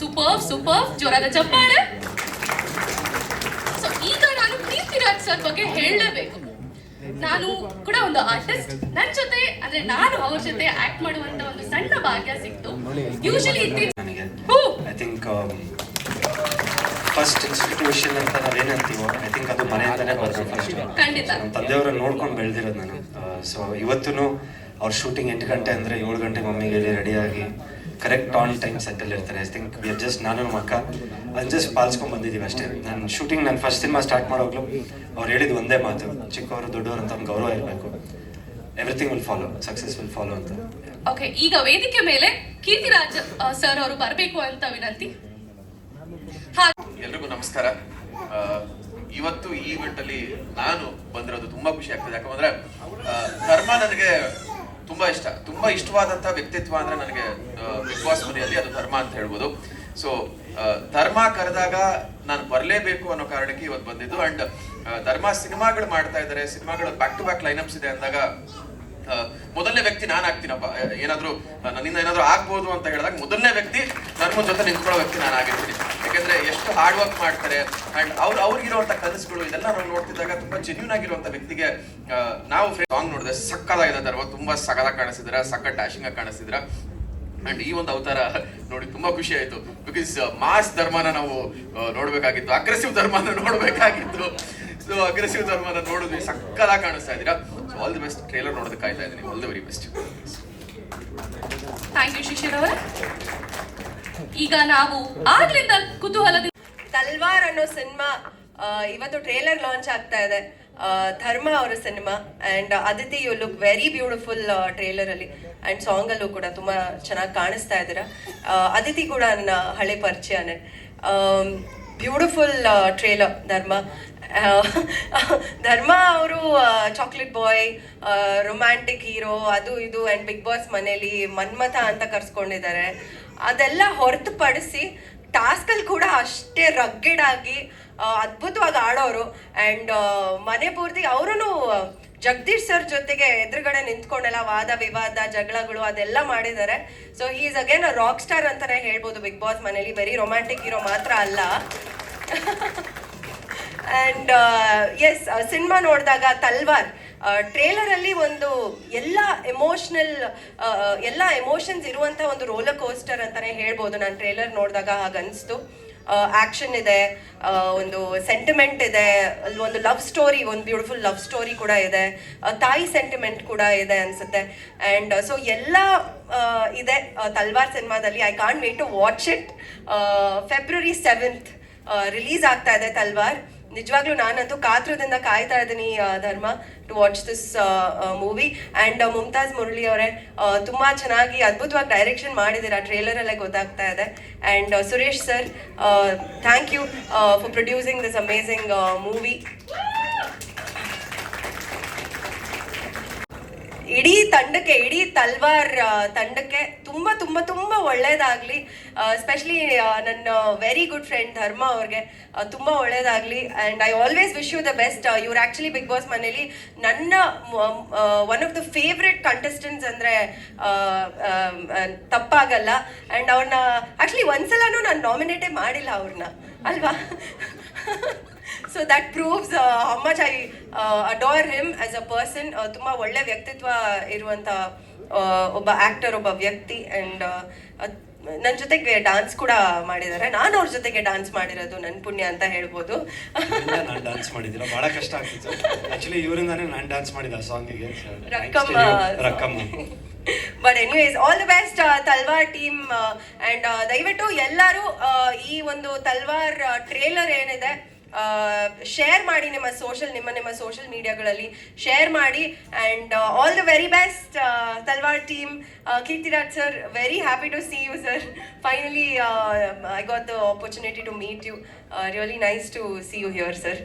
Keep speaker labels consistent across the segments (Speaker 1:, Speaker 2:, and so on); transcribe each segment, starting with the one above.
Speaker 1: Super super ಜೋರಾದ ಚಪ್ಪಾಳೆ so ಈಗ ನಾನು ಕೀರ್ತಿರಾಜ್ ಸರ್ ಬಗ್ಗೆ ಹೇಳಲೇಬೇಕು. ನಾನು ಕೂಡ ಒಂದು ಆರ್ಟಿಸ್ಟ್ ನನ್ನ ಜೊತೆ ಅಂದ್ರೆ ನಾನು ಅವ್ರ ಜೊತೆ ಆಕ್ಟ್ ಮಾಡುವಂತ ಒಂದು ಸಣ್ಣ ಭಾಗ್ಯ ಸಿಕ್ತು. Usually
Speaker 2: I think first institution ಅಂತ ನಾವೇನಂತೀವೋ ಐ ಥಿಂಕ್ ಅದು ಮನೆಯಿಂದನೇ ಬರೋದು ಫಸ್ಟ್
Speaker 1: ಖಂಡಿತ.
Speaker 2: ನಮ್ಮ ತಂದೆಯವ್ರನ್ನ ನೋಡ್ಕೊಂಡು ಬೆಳೆದಿರೋದು ನಾನು. ಸೊ ಇವತ್ತೂ ಅವ್ರ ಶೂಟಿಂಗ್ ಎಂಟು ಗಂಟೆ ಅಂದರೆ ಏಳು ಗಂಟೆ ಮಮ್ಮಿಗೆ ಹೇಳಿ ರೆಡಿಯಾಗಿ ಕರೆಕ್ಟ್ ಆನ್ ಟೈಮ್ ಸೆಟ್ಟಲ್ಲಿ ಇರ್ತಾರೆ. ಐ ಥಿಂಕ್ ವಿ ಜಸ್ಟ್ ನಾನು ನಮ್ಮ ಅಕ್ಕ ಅದನ್ನ ಜಸ್ಟ್ ಪಾಲಿಸ್ಕೊಂಡು ಬಂದಿದ್ದೀವಿ ಅಷ್ಟೇ. ನಾನು ಶೂಟಿಂಗ್ ನಾನು ಫಸ್ಟ್ ಸಿನಿಮಾ ಸ್ಟಾರ್ಟ್ ಮಾಡೋಗ್ಲು ಅವ್ರು ಹೇಳಿದ ಒಂದೇ ಮಾತು ಚಿಕ್ಕವರು ದೊಡ್ಡವರು ಅಂತ ಅವ್ನ ಗೌರವ ಇರಬೇಕು. Everything will follow success will follow ಅಂತ.
Speaker 1: ಓಕೆ ಈಗ ವೇದಿಕೆ ಮೇಲೆ ಕೀರ್ತಿರಾಜ್ ಸರ್ ಅವರು ಬರಬೇಕು ಅಂತ ವಿನಂತಿ. ಹಾ.
Speaker 3: ಎಲ್ರಿಗೂ ನಮಸ್ಕಾರ. ಇವತ್ತು ಈ ಈವೆಂಟ್ ಅಲ್ಲಿ ನಾನು ಬಂದಿರೋದು ತುಂಬಾ ಖುಷಿ ಆಗ್ತದೆ. ಯಾಕಂದ್ರೆ ಧರ್ಮ ನನಗೆ ತುಂಬಾ ಇಷ್ಟ, ತುಂಬಾ ಇಷ್ಟವಾದಂತಹ ವ್ಯಕ್ತಿತ್ವ ಅಂದ್ರೆ ನನಗೆ ಬಾಸ್ ಮನೆಯಲ್ಲಿ ಅದು ಧರ್ಮ ಅಂತ ಹೇಳ್ಬೋದು. ಸೊ ಧರ್ಮ ಕರೆದಾಗ ನಾನು ಬರಲೇಬೇಕು ಅನ್ನೋ ಕಾರಣಕ್ಕೆ ಇವತ್ತು ಬಂದಿದ್ದು. ಅಂಡ್ ಧರ್ಮ ಸಿನಿಮಾಗಳು ಮಾಡ್ತಾ ಇದ್ದಾರೆ. ಸಿನಿಮಾಗಳು ಬ್ಯಾಕ್ ಟು ಬ್ಯಾಕ್ ಲೈನಪ್ಸ್ ಇದೆ ಅಂದಾಗ ಮೊದಲನೇ ವ್ಯಕ್ತಿ ನಾನು ಆಗ್ತೀನಪ್ಪ ಏನಾದ್ರು ನನ್ನಿಂದ ಏನಾದ್ರೂ ಆಗ್ಬೋದು ಅಂತ ಹೇಳಿದಾಗ ಮೊದಲನೇ ವ್ಯಕ್ತಿ ನನ್ನ ಜೊತೆ ನಿಂತ್ಕೊಳ್ಳೋ ವ್ಯಕ್ತಿ ನಾನು ಆಗಿರ್ತೀನಿ. ಯಾಕಂದ್ರೆ ಎಷ್ಟು ಹಾರ್ಡ್ ವರ್ಕ್ ಮಾಡ್ತಾರೆ ಅಂಡ್ ಅವ್ರು, ಅವ್ರಿಗಿರುವಂತ ಕನಸುಗಳು ಇದೆಲ್ಲ ನಾವು ನೋಡ್ತಿದ್ದಾಗ ತುಂಬಾ ಜೆನ್ಯೂನ್ ಆಗಿರುವಂತ ವ್ಯಕ್ತಿಗೆ ನಾವು ಸಾಂಗ್ ನೋಡಿದ್ರೆ ಸಕ್ಕದಾಗಿದೆ ಧರ್ಮ ತುಂಬಾ ಸಕಲ ಕಾಣಿಸಿದ್ರ, ಸಕ್ಕ ಡ್ಯಾಶಿಂಗ್ ಆಗಿ ಕಾಣಿಸಿದ್ರ. ಅಂಡ್ ಈ ಒಂದು ಅವತಾರ ನೋಡಿ ತುಂಬಾ ಖುಷಿ ಆಯ್ತು. ಬಿಕಾಸ್ ಮಾಸ್ ಧರ್ಮನ ನಾವು ನೋಡ್ಬೇಕಾಗಿತ್ತು. ಅಗ್ರೆಸಿವ್ ಧರ್ಮನ ನೋಡ್ಬೇಕಾಗಿತ್ತು. ಸೊ ಅಗ್ರೆಸಿವ್ ಧರ್ಮನ ನೋಡಿದ್ವಿ ಸಕ್ಕದಾಗಿ ಕಾಣಿಸ್ತಾ ಇದ್ದೀರಾ. ಆಲ್ ದಿ ಬೆಸ್ಟ್ ಟ್ರೇಲರ್ ನೋಡೋದಕ್ಕೆ ಕಾಯ್ತಾ ಇದ್ದೀನಿ. All the very best
Speaker 1: thank you Shishir ಅವರೇ. ಈಗ ನಾವು ಆಗ್ಲಿಂದ ಕುತೂಹಲದಿಂದ
Speaker 4: ತಲ್ವಾರ್ ಅನ್ನೋ ಸಿನಿಮಾ ಇವತ್ತು ಟ್ರೇಲರ್ ಲಾಂಚ್ ಆಗ್ತಾ ಇದೆ. ಧರ್ಮ ಅವರ cinema and Aditi you look very beautiful trailer ಅಲ್ಲಿ. ಅಂಡ್ ಸಾಂಗ್ ಅಲ್ಲೂ ಕೂಡ ತುಂಬಾ ಚೆನ್ನಾಗಿ ಕಾಣಿಸ್ತಾ ಇದ್ದೀರಾ. ಅದಿತಿ ಕೂಡ ನನ್ನ ಹಳೆ ಪರಿಚಯನೇ. ಬ್ಯೂಟಿಫುಲ್ ಟ್ರೇಲರ್ ಧರ್ಮ ಧರ್ಮ ಅವರು ಚಾಕ್ಲೇಟ್ ಬಾಯ್ ರೊಮ್ಯಾಂಟಿಕ್ ಹೀರೋ ಅದು ಇದು ಆ್ಯಂಡ್ ಬಿಗ್ ಬಾಸ್ ಮನೇಲಿ ಮನ್ಮಥ ಅಂತ ಕರ್ಸ್ಕೊಂಡಿದ್ದಾರೆ. ಅದೆಲ್ಲ ಹೊರತುಪಡಿಸಿ ಟಾಸ್ಕಲ್ಲಿ ಕೂಡ ಅಷ್ಟೇ ರಗ್ಗೆಡ್ ಆಗಿ ಅದ್ಭುತವಾಗಿ ಆಡೋರು. ಆ್ಯಂಡ್ ಮನೆ ಪೂರ್ತಿ ಅವರು ಜಗದೀಶ್ ಸರ್ ಜೊತೆಗೆ ಎದುರುಗಡೆ ನಿಂತ್ಕೊಂಡೆಲ್ಲ ವಾದ, ವಿವಾದ, ಜಗಳಗಳು ಅದೆಲ್ಲ ಮಾಡಿದ್ದಾರೆ. So he is again rock star ಅಂತಾನೆ ಹೇಳ್ಬೋದು ಬಿಗ್ ಬಾಸ್ ಮನೇಲಿ. ಬರೀ ರೊಮ್ಯಾಂಟಿಕ್ ಹೀರೋ ಮಾತ್ರ ಅಲ್ಲ. ಅಂಡ್ ಎಸ್ ಸಿನಿಮಾ ನೋಡಿದಾಗ ತಲ್ವಾರ್ ಟ್ರೇಲರ್ ಅಲ್ಲಿ ಒಂದು ಎಲ್ಲ ಎಮೋಷನಲ್ ಎಲ್ಲ ಎಮೋಷನ್ಸ್ ಇರುವಂಥ ಒಂದು ರೋಲರ್ ಕೋಸ್ಟರ್ ಅಂತಾನೆ ಹೇಳ್ಬೋದು. ನಾನು ಟ್ರೇಲರ್ ನೋಡಿದಾಗ ಹಾಗನ್ಸ್ತು. ಆಕ್ಷನ್ ಇದೆ ಒಂದು ಸೆಂಟಿಮೆಂಟ್ ಇದೆ, ಅಲ್ಲಿ ಒಂದು ಲವ್ ಸ್ಟೋರಿ ಒಂದು ಬ್ಯೂಟಿಫುಲ್ ಲವ್ ಸ್ಟೋರಿ ಕೂಡ ಇದೆ ತಾಯಿ ಸೆಂಟಿಮೆಂಟ್ ಕೂಡ ಇದೆ ಅನ್ಸುತ್ತೆ. ಅಂಡ್ ಸೊ ಎಲ್ಲ ಇದೆ ತಲ್ವಾರ್ ಸಿನಿಮಾದಲ್ಲಿ I can't wait to watch it February seventh release ಆಗ್ತಾ ಇದೆ ತಲ್ವಾರ್. ನಿಜವಾಗ್ಲೂ ನಾನಂತೂ ಕಾತ್ರದಿಂದ ಕಾಯ್ತಾ ಇದ್ದೀನಿ Dharma to watch this movie and Mumtaz Murali ಅವರೇ ತುಂಬಾ ಚೆನ್ನಾಗಿ ಅದ್ಭುತವಾಗಿ ಡೈರೆಕ್ಷನ್ ಮಾಡಿದ್ದೀರಾ ಟ್ರೇಲರ್ ಅಲ್ಲೇ ಗೊತ್ತಾಗ್ತಾ ಇದೆ. And Suresh sir thank you for producing this amazing movie ಇಡೀ ತಂಡಕ್ಕೆ, ಇಡೀ ತಲ್ವಾರ್ ತಂಡಕ್ಕೆ ತುಂಬಾ ತುಂಬ ತುಂಬ ಒಳ್ಳೇದಾಗ್ಲಿ. ಸ್ಪೆಷಲಿ ನನ್ನ ವೆರಿ ಗುಡ್ ಫ್ರೆಂಡ್ ಧರ್ಮ ಅವ್ರಿಗೆ ತುಂಬ ತುಂಬಾ and I always wish you the best ಇವ್ರು ಆ್ಯಕ್ಚುಲಿ ಬಿಗ್ ಬಾಸ್ ಮನೇಲಿ ನನ್ನ one of the favourite contestants ಅಂದರೆ ತಪ್ಪಾಗಲ್ಲ. ಆ್ಯಂಡ್ ಅವ್ರನ್ನ ಆಕ್ಚುಲಿ ಒಂದ್ಸಲನೂ ನಾನು ನಾಮಿನೇಟೇ ಮಾಡಿಲ್ಲ ಅವ್ರನ್ನ ಅಲ್ವಾ? So that proves how much I adore him as a person ತುಂಬ ಒಳ್ಳೆ ವ್ಯಕ್ತಿತ್ವ ಇರುವಂಥ ಒಬ್ಬ ಆಕ್ಟರ್ ಒಬ್ಬ ವ್ಯಕ್ತಿ ಅಂಡ್ ನನ್ನ ಜೊತೆಗೆ ಡಾನ್ಸ್ ಕೂಡ ಮಾಡಿದ್ದಾರೆ ನಾನು ಅವ್ರ ಜೊತೆಗೆ ಡಾನ್ಸ್ ಮಾಡಿರೋದು ನನ್ನ ಪುಣ್ಯ ಅಂತ ಹೇಳ್ಬೋದು.
Speaker 2: ನಾನು ಡ್ಯಾನ್ಸ್ ಬಹಳ ಕಷ್ಟ ಆಗ್ತಿತ್ತು. ಆಕ್ಚುಲಿ ಇವರಿಂದಾನೇ ನಾನು ಡ್ಯಾನ್ಸ್ ಮಾಡಿದ ಸಾಂಗಿಗೆ
Speaker 4: Rakkamma.
Speaker 2: Rakkamma.
Speaker 4: But anyways all the best Talwar team and ದಯವಿಟ್ಟು ಎಲ್ಲರೂ ಈ ಒಂದು ತಲ್ವಾರ್ ಟ್ರೇಲರ್ ಏನಿದೆ ಶೇರ್ ಮಾಡಿ ನಿಮ್ಮ ಸೋಷಲ್ ನಿಮ್ಮ ನಿಮ್ಮ ಸೋಷಲ್ ಮೀಡಿಯಾಗಳಲ್ಲಿ ಶೇರ್ ಮಾಡಿ and all the very best Talwar team Keerthiraj sir very happy to see you sir finally I got the opportunity to meet you really nice to see you here sir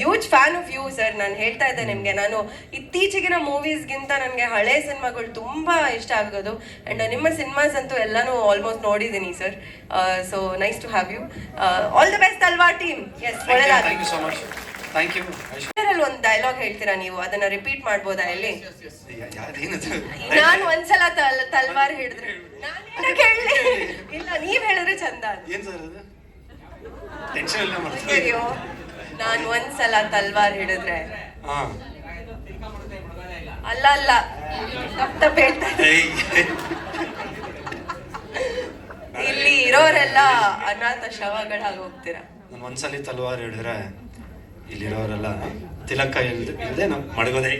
Speaker 4: huge fan of you sir ನಾನು ಹೇಳ್ತಾ ಇದ್ದೆ ನಿಮಗೆ. ನಾನು ಇತ್ತೀಚೆಗಿನ ಮೂವೀಸ್ಗಿಂತ ನನಗೆ ಹಳೆ ಸಿನಿಮಾಗಳು ತುಂಬ ಇಷ್ಟ ಆಗೋದು. ಆ್ಯಂಡ್ ನಿಮ್ಮ ಸಿನಿಮಾಸ್ ಅಂತೂ ಎಲ್ಲನೂ ಆಲ್ಮೋಸ್ಟ್ ನೋಡಿದ್ದೀನಿ sir so nice to have you all the best ಅಲ್ವಾ ಟೀಮ್ ಎಸ್ ಒಳ್ಳೆಯದಾಗಲಿ
Speaker 2: thank you so much thank you
Speaker 4: ಅಲ್ಲಿ ಒಂದು ಡೈಲಾಗ್ ಹೇಳ್ತೀರಾ ನೀವು? ಅದನ್ನ ರಿಪೀಟ್ ಮಾಡ್ಬೋದಾ ಇಲ್ಲಿ? ನಾನು ಒಂದ್ಸಲ ತಲ್ ತಲ್ವಾರ್ ಹಿಡಿದ್ರೆ. ಇಲ್ಲ ನೀವ್ ಹೇಳಿದ್ರೆ ಚಂದ
Speaker 2: ಏನ್ ಸರ್ ಅದು? ಟೆನ್ಷನ್
Speaker 4: ಅಯ್ಯೋ ನಾನ್ ಒಂದ್ಸಲ ತಲ್ವಾರ್ ಹಿಡಿದ್ರೆ.
Speaker 2: ಹಾ.
Speaker 4: ಅಲ್ಲ ಅಲ್ಲ. ತಪ್ಪ ಹೇಳ್ತಾ.
Speaker 2: ಏಯ್.
Speaker 4: ಇಲ್ಲಿ ಇರೋರೆಲ್ಲ ಅನಾಥ ಶವಗಳಾಗಿ ಹೋಗ್ತೀರಾ?
Speaker 2: ನಾನು ಒಂದ್ಸಲಿ ತಲ್ವಾರ್ ಹಿಡಿದ್ರೆ ಇಲ್ಲಿರೋರೆಲ್ಲ ತಿಲಕ ಇಲ್ದೆ ಇಲ್ಲದೆ ನಮ್ ಮಡಗೋದೆ.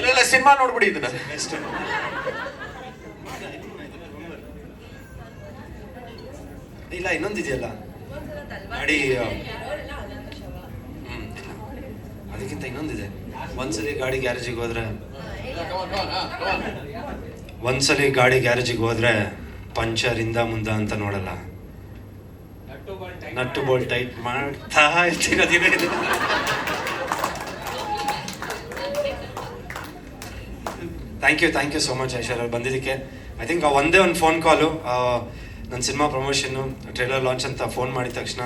Speaker 3: ಇಲ್ಲ ಸಿನಿಮಾ ನೋಡ್ಬಿಡಿ ಇದನ್ನ.
Speaker 2: ಬೆಸ್ಟ್ ಇಲ್ಲ ಇನ್ನೊಂದಿದೆಯಲ್ಲ ಗಾಡಿ ಹ್ಮ್. ಅದಕ್ಕಿಂತ ಇನ್ನೊಂದಿದೆ. ಒಂದ್ಸಲಿ ಗಾಡಿ ಗ್ಯಾರೇಜಿಗೆ ಹೋದ್ರೆ ಒಂದ್ಸಲಿ ಗಾಡಿ ಗ್ಯಾರೇಜಿಗೆ ಹೋದ್ರೆ ಪಂಚರ್ ಇಂದ ಮುಂದ ಅಂತ ನೋಡಲ್ಲ. ನಟ್ಟು ಬೋಲ್ ಟೈಟ್ ಮಾಡ್ತಾ ಇರ್ತೀನಿ. Thank you thank you so much Aishwar ಅವ್ರು ಬಂದಿದ್ದಕ್ಕೆ. ಐ ಥಿಂಕ್ ಒಂದೇ ಒಂದು ಫೋನ್ ಕಾಲು ನನ್ನ ಸಿನಿಮಾ ಪ್ರಮೋಷನ್ನು ಟ್ರೈಲರ್ ಲಾಂಚ್ ಅಂತ ಫೋನ್ ಮಾಡಿದ ತಕ್ಷಣ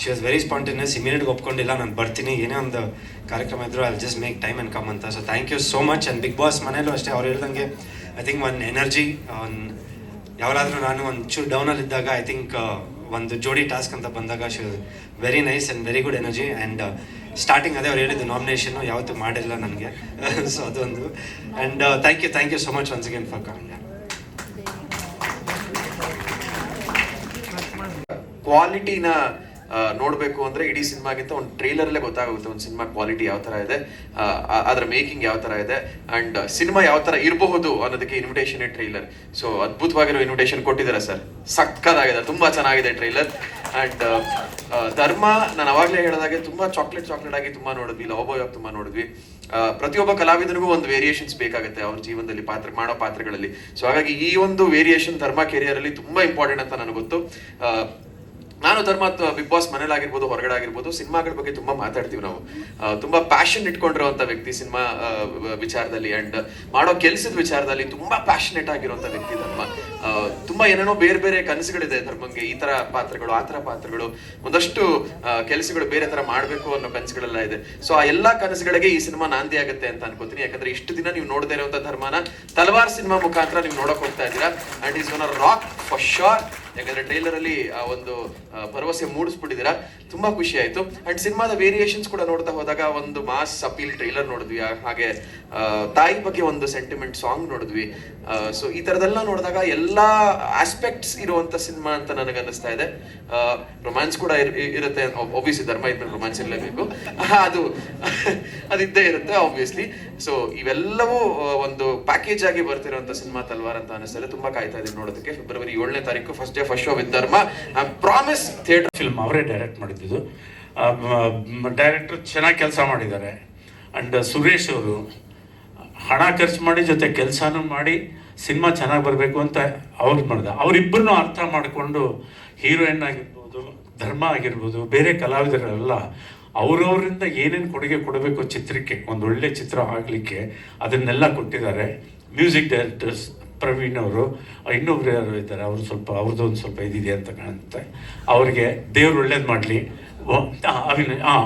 Speaker 2: ಶಿ ವಾಸ್ ವೆರಿ ಸ್ಪಾಂಟೇನಿಯಸ್ ಇಮಿಡಿಯೇಟ್ಗೆ ಒಪ್ಕೊಂಡಿಲ್ಲ, ನಾನು ಬರ್ತೀನಿ, ಏನೇ ಒಂದು ಕಾರ್ಯಕ್ರಮ ಇದ್ರು I just make time and come ಅಂತ. So thank you so much and Bigg Boss ಮನೇಲೂ ಅಷ್ಟೇ, ಅವ್ರು ಹೇಳ್ದಂಗೆ ಐ ಥಿಂಕ್ ಒನ್ ಎನರ್ಜಿ ಯಾವಾಗಾದ್ರೂ ನಾನು ಒಂಚೂರು ಡೌನಲ್ಲಿ ಇದ್ದಾಗ ಐ ಥಿಂಕ್ ಒಂದು ಜೋಡಿ ಟಾಸ್ಕ್ ಅಂತ ಬಂದಾಗ she very nice and very good energy and starting ಅದೇ ಅವ್ರು ಹೇಳಿದ್ದು ನಾಮಿನೇಷನ್ನು ಯಾವತ್ತೂ ಮಾಡಿಲ್ಲ ನನಗೆ. ಸೊ ಅದೊಂದು. And thank you thank you so much once again for coming
Speaker 3: ಕ್ವಾಲಿಟಿನ ನೋಡಬೇಕು ಅಂದ್ರೆ ಇಡೀ ಸಿನಿಮಾಗಿಂತ ಒಂದು ಟ್ರೈಲರ್ಲ್ಲೇ ಗೊತ್ತಾಗುತ್ತೆ ಒಂದು ಸಿನಿಮಾ ಕ್ವಾಲಿಟಿ ಯಾವ ತರ ಇದೆ ಅದರ ಮೇಕಿಂಗ್ ಯಾವ ತರ ಇದೆ ಅಂಡ್ ಸಿನಿಮಾ ಯಾವ ತರ ಇರಬಹುದು ಅನ್ನೋದಕ್ಕೆ ಇನ್ವಿಟೇಷನ್ ಟ್ರೈಲರ್ ಸೊ ಅದ್ಭುತವಾಗಿರೋ ಇನ್ವಿಟೇಷನ್ ಕೊಟ್ಟಿದ್ದಾರೆ ಸರ್? ಸಕ್ಕದಾಗಿದೆ, ತುಂಬಾ ಚೆನ್ನಾಗಿದೆ ಟ್ರೈಲರ್ ಅಂಡ್ ಧರ್ಮ, ನಾನು ಅವಾಗಲೇ ಹೇಳಿದಾಗೆ ತುಂಬಾ ಚಾಕ್ಲೇಟ್ ಚಾಕ್ಲೇಟ್ ಆಗಿ ತುಂಬಾ ನೋಡಿದ್ವಿ ಲವ್ ಬಾಯ್ ಆಗಿ ತುಂಬಾ ನೋಡಿದ್ವಿ. ಪ್ರತಿಯೊಬ್ಬ ಕಲಾವಿದನಿಗೂ ಒಂದು ವೇರಿಯೇಷನ್ಸ್ ಬೇಕಾಗುತ್ತೆ ಅವ್ರ ಜೀವನದಲ್ಲಿ ಪಾತ್ರ, ಮಾಡೋ ಪಾತ್ರಗಳಲ್ಲಿ. ಸೊ ಹಾಗಾಗಿ ಈ ಒಂದು ವೇರಿಯೇಷನ್ ಧರ್ಮ ಕೆರಿಯರ್ ಅಲ್ಲಿ ತುಂಬಾ ಇಂಪಾರ್ಟೆಂಟ್ ಅಂತ ನನಗೆ ಗೊತ್ತು. ನಾನು ಧರ್ಮ ಬಿಗ್ ಬಾಸ್ ಮನೇಲಾಗಿರ್ಬೋದು ಹೊರಗಡೆ ಆಗಿರ್ಬೋದು ಸಿನಿಮಾಗಳ ಬಗ್ಗೆ ತುಂಬಾ ಮಾತಾಡ್ತೀವಿ ನಾವು. ತುಂಬಾ ಪ್ಯಾಷನ್ ಇಟ್ಕೊಂಡಿರುವಂತ ವ್ಯಕ್ತಿ ಸಿನಿಮಾ ವಿಚಾರದಲ್ಲಿ ಅಂಡ್ ಮಾಡೋ ಕೆಲಸದ ವಿಚಾರದಲ್ಲಿ ತುಂಬಾ ಪ್ಯಾಷನೇಟ್ ಆಗಿರುವಂತ ವ್ಯಕ್ತಿ ಧರ್ಮ. ತುಂಬಾ ಏನೇನೋ ಬೇರೆ ಬೇರೆ ಕನಸುಗಳಿದೆ ಧರ್ಮಂಗೆ. ಈ ತರ ಪಾತ್ರಗಳು, ಆ ತರ ಪಾತ್ರಗಳು, ಒಂದಷ್ಟು ಕೆಲಸಗಳು ಬೇರೆ ತರ ಮಾಡ್ಬೇಕು ಅನ್ನೋ ಕನಸುಗಳೆಲ್ಲ ಇದೆ. ಸೊ ಆ ಎಲ್ಲಾ ಕನಸುಗಳಿಗೆ ಈ ಸಿನಿಮಾ ನಾಂದಿ ಆಗುತ್ತೆ ಅಂತ ಅನ್ಕೋತೀನಿ. ಯಾಕಂದ್ರೆ ಇಷ್ಟು ದಿನ ನೀವು ನೋಡದೇ ಇರುವಂತ ಧರ್ಮನ ತಲವಾರ್ ಸಿನಿಮಾ ಮುಖಾಂತರ ನೀವು ನೋಡಕ್ ಹೋಗ್ತಾ ಇದ್ದೀರಾ. And is one rock for sure ಯಾಕಂದ್ರೆ ಟ್ರೈಲರ್ ಅಲ್ಲಿ ಆ, ಒಂದು ಭರವಸೆ ಮೂಡಿಸ್ಬಿಟ್ಟಿದ್ದೀರಾ. ತುಂಬಾ ಖುಷಿ ಆಯ್ತು. ಅಂಡ್ ಸಿನಿಮಾದ ವೇರಿಯೇಷನ್ಸ್ ಕೂಡ ನೋಡ್ತಾ ಹೋದಾಗ ಒಂದು ಮಾಸ್ ಅಪೀಲ್ ಟ್ರೈಲರ್ ನೋಡಿದ್ವಿ. ಹಾಗೆ ತಾಯಿ ಬಗ್ಗೆ ಒಂದು ಸೆಂಟಿಮೆಂಟ್ ಸಾಂಗ್ ನೋಡಿದ್ವಿ. ಸೊ ಈ ತರದೆಲ್ಲ ನೋಡಿದಾಗ ಎಲ್ಲಾ ಆಸ್ಪೆಕ್ಟ್ಸ್ ಇರುವಂತ ಸಿನಿಮಾ ಅಂತ ನನಗೆ ಅನ್ನಿಸ್ತಾ ಇದೆ ರೊಮ್ಯಾನ್ಸ್ ಕೂಡ ಇರುತ್ತೆ. ಒಬ್ವಿಯಸ್ಲಿ ಧರ್ಮ ಇದ್ಮೇಲೆ ರೊಮ್ಯಾನ್ಸ್ ಇರಲೇಬೇಕು. ಅದು, ಅದಿದ್ದೇ ಇರುತ್ತೆ ಆಬ್ವಿಯಸ್ಲಿ ಸೊ ಇವೆಲ್ಲವೂ ಒಂದು ಪ್ಯಾಕೇಜ್ ಆಗಿ ಬರ್ತಿರುವಂತ ಸಿನಿಮಾ ತಲ್ವಾರ್ ಅಂತ ಅನಿಸ್ತಾ ಇದೆ. ತುಂಬಾ ಕಾಯ್ತಾ ಇದೀನಿ ನೋಡೋದಕ್ಕೆ. ಫೆಬ್ರವರಿ ಏಳನೇ ತಾರೀಕು first day first show with Dharma promise theatre
Speaker 5: film ಅವರೇ ಡೈರೆಕ್ಟ್ ಮಾಡಿದ್ದು. ಡೈರೆಕ್ಟರ್ ಚೆನ್ನಾಗಿ ಕೆಲಸ ಮಾಡಿದ್ದಾರೆ. ಅಂಡ್ ಸುರೇಶ್ ಅವರು, ಹಣ ಖರ್ಚು ಮಾಡಿ ಜೊತೆ ಕೆಲಸನೂ ಮಾಡಿ ಸಿನಿಮಾ ಚೆನ್ನಾಗಿ ಬರಬೇಕು ಅಂತ ಅವ್ರು ಮಾಡಿದ. ಅವರಿಬ್ಬರನ್ನೂ ಅರ್ಥ ಮಾಡಿಕೊಂಡು ಹೀರೋಯಿನ್ ಆಗಿರ್ಬೋದು, ಧರ್ಮ ಆಗಿರ್ಬೋದು, ಬೇರೆ ಕಲಾವಿದರೆಲ್ಲ ಅವರವರಿಂದ ಏನೇನು ಕೊಡುಗೆ ಕೊಡಬೇಕು ಚಿತ್ರಕ್ಕೆ, ಒಂದು ಒಳ್ಳೆ ಚಿತ್ರ ಆಗಲಿಕ್ಕೆ ಅದನ್ನೆಲ್ಲ ಕೊಟ್ಟಿದ್ದಾರೆ. ಮ್ಯೂಸಿಕ್ ಡೈರೆಕ್ಟರ್ಸ್ ಪ್ರವೀಣ್ ಅವರು, ಇನ್ನೊಬ್ರು ಯಾರು ಇದ್ದಾರೆ, ಅವರು ಸ್ವಲ್ಪ, ಅವ್ರದ್ದು ಒಂದು ಸ್ವಲ್ಪ ಇದಿದೆ ಅಂತ ಕಾಣುತ್ತೆ. ಅವ್ರಿಗೆ ದೇವ್ರು ಒಳ್ಳೇದು ಮಾಡಲಿ. ಅಭಿನಯ ಹಾಂ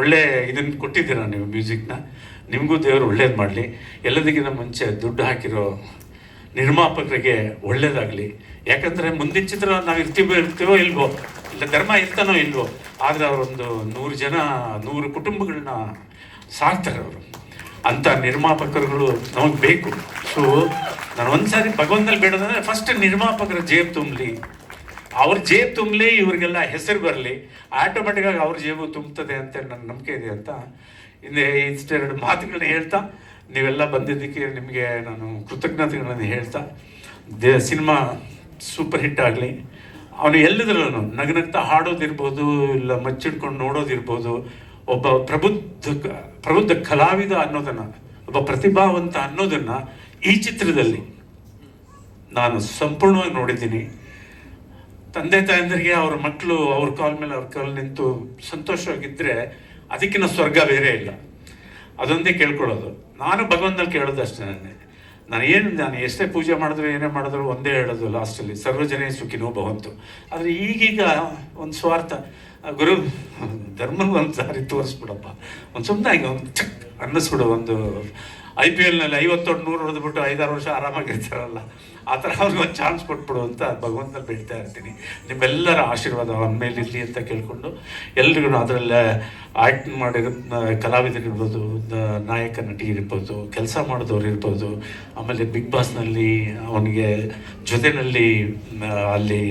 Speaker 5: ಒಳ್ಳೆ ಇದನ್ನು ಕೊಟ್ಟಿದ್ದೀರಾ ನೀವು ಮ್ಯೂಸಿಕ್ನ? ನಿಮಗೂ ದೇವರು ಒಳ್ಳೇದು ಮಾಡಲಿ. ಎಲ್ಲದಕ್ಕಿಂತ ಮುಂಚೆ ದುಡ್ಡು ಹಾಕಿರೋ ನಿರ್ಮಾಪಕರಿಗೆ ಒಳ್ಳೇದಾಗಲಿ. ಯಾಕಂದರೆ ಮುಂದಿನ ಚಿತ್ರ ನಾವು ಇರ್ತೀವೋ ಇರ್ತೀವೋ ಇಲ್ವೋ, ಇಲ್ಲ ಧರ್ಮ ಇರ್ತಾನೋ ಇಲ್ವೋ, ಆದರೆ ಅವರೊಂದು ನೂರು ಜನ, ನೂರು ಕುಟುಂಬಗಳನ್ನ ಸಾರ್ತಾರೆ ಅವರು. ಅಂಥ ನಿರ್ಮಾಪಕರುಗಳು ನಮಗೆ ಬೇಕು. ಸೊ ನಾನು ಒಂದ್ಸಾರಿ ಭಗವಂತಲ್ಲಿ ಬೇಡೋದಂದರೆ ಫಸ್ಟ್ ನಿರ್ಮಾಪಕರ ಜೇಬು ತುಂಬಲಿ. ಅವ್ರ ಜೇಬ್ ತುಂಬಲಿ, ಇವರಿಗೆಲ್ಲ ಹೆಸರು ಬರಲಿ. ಆಟೋಮೆಟಿಕ್ಕಾಗಿ ಅವ್ರ ಜೇಬು ತುಂಬುತ್ತದೆ ಅಂತ ನನ್ನ ನಂಬಿಕೆ ಇದೆ ಅಂತ ಹಿಂದೆ ಇಷ್ಟೆರಡು ಮಾತುಗಳನ್ನ ಹೇಳ್ತಾ, ನೀವೆಲ್ಲ ಬಂದಿದ್ದಕ್ಕೆ ನಿಮಗೆ ನಾನು ಕೃತಜ್ಞತೆಗಳನ್ನು ಹೇಳ್ತಾ, ದೇ ಸಿನಿಮಾ ಸೂಪರ್ ಹಿಟ್ ಆಗಲಿ. ಅವನು ಎಲ್ಲಿದ್ರೂ ನಗನಗ್ತಾ ಹಾಡೋದಿರ್ಬೋದು, ಇಲ್ಲ ಮಚ್ಚಿಡ್ಕೊಂಡು ನೋಡೋದಿರ್ಬೋದು, ಒಬ್ಬ ಪ್ರಬುದ್ಧ ಪ್ರಬುದ್ಧ ಕಲಾವಿದ ಅನ್ನೋದನ್ನು, ಒಬ್ಬ ಪ್ರತಿಭಾವಂತ ಅನ್ನೋದನ್ನು ಈ ಚಿತ್ರದಲ್ಲಿ ನಾನು ಸಂಪೂರ್ಣವಾಗಿ ನೋಡಿದ್ದೀನಿ. ತಂದೆ ತಾಯಂದರಿಗೆ ಅವ್ರ ಮಕ್ಕಳು ಅವ್ರ ಕಾಲ ಮೇಲೆ ಅವ್ರ ಕಾಲ್ ನಿಂತು ಸಂತೋಷವಾಗಿದ್ದರೆ ಅದಕ್ಕಿಂತ ಸ್ವರ್ಗ ಬೇರೆ ಇಲ್ಲ. ಅದೊಂದೇ ಕೇಳ್ಕೊಳ್ಳೋದು. ನಾನು ಭಗವಂತನಲ್ಲಿ ಕೇಳೋದು ಅಷ್ಟೇ ನನಗೆ. ನಾನು ಏನು, ನಾನು ಎಷ್ಟೇ ಪೂಜೆ ಮಾಡಿದ್ರು, ಏನೇ ಮಾಡಿದ್ರು, ಒಂದೇ ಹೇಳೋದು ಲಾಸ್ಟಲ್ಲಿ, ಸರ್ವಜನೇ ಸುಖಿನೋ ಭವಂತು. ಆದರೆ ಈಗೀಗ ಒಂದು ಸ್ವಾರ್ಥ, ಗುರು, ಧರ್ಮನ ಒಂದು ಸಾರಿ ತೋರಿಸ್ಬಿಡಪ್ಪ. ಒಂದು ಸುಮ್ಮನೆ ಒಂದು ಚಕ್ ಅನ್ನಿಸ್ಬಿಡು ಒಂದು ಐ ಪಿ ಎಲ್ನಲ್ಲಿ ಐವತ್ತೊಂದು ನೂರು ಹೊಡೆದ್ಬಿಟ್ಟು ಐದಾರು ವರ್ಷ ಆರಾಮಾಗಿರ್ತಾರಲ್ಲ. ಆ ಥರ ಅವ್ರಿಗೆ ಒಂದು ಚಾನ್ಸ್ ಕೊಟ್ಬಿಡು ಅಂತ ಭಗವಂತನ ಬೆಳಿತಾ ಇರ್ತೀನಿ. ನಿಮ್ಮೆಲ್ಲರ ಆಶೀರ್ವಾದ ಅವನ ಅಂತ ಕೇಳಿಕೊಂಡು ಎಲ್ರಿಗೂ ಅದರಲ್ಲೇ ಆಕ್ಟ್ ಮಾಡಿರೋ ಕಲಾವಿದರಿರ್ಬೋದು ನಾಯಕ ನಟಿ ಇರ್ಬೋದು ಕೆಲಸ ಮಾಡಿದವ್ರು ಇರ್ಬೋದು, ಆಮೇಲೆ ಬಿಗ್ ಬಾಸ್ನಲ್ಲಿ ಅವನಿಗೆ ಜೊತೆಯಲ್ಲಿ ಅಲ್ಲಿ